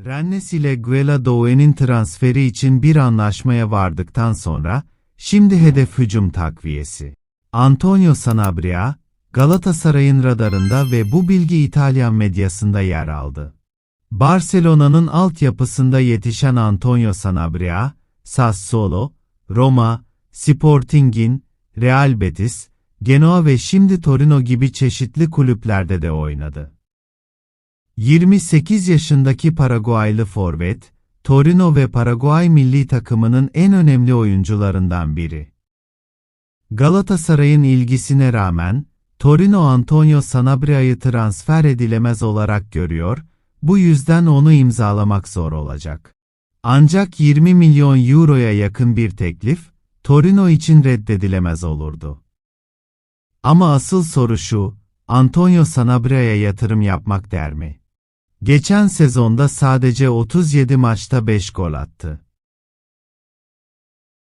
Rennes ile Guela Doué'nin transferi için bir anlaşmaya vardıktan sonra, şimdi hedef hücum takviyesi. Antonio Sanabria, Galatasaray'ın radarında ve bu bilgi İtalyan medyasında yer aldı. Barcelona'nın altyapısında yetişen Antonio Sanabria, Sassuolo, Roma, Sporting'in, Real Betis, Genoa ve şimdi Torino gibi çeşitli kulüplerde de oynadı. 28 yaşındaki Paraguaylı forvet, Torino ve Paraguay milli takımının en önemli oyuncularından biri. Galatasaray'ın ilgisine rağmen, Torino Antonio Sanabria'yı transfer edilemez olarak görüyor, bu yüzden onu imzalamak zor olacak. Ancak 20 milyon euroya yakın bir teklif, Torino için reddedilemez olurdu. Ama asıl soru şu, Antonio Sanabria'ya yatırım yapmak der mi? Geçen sezonda sadece 37 maçta 5 gol attı.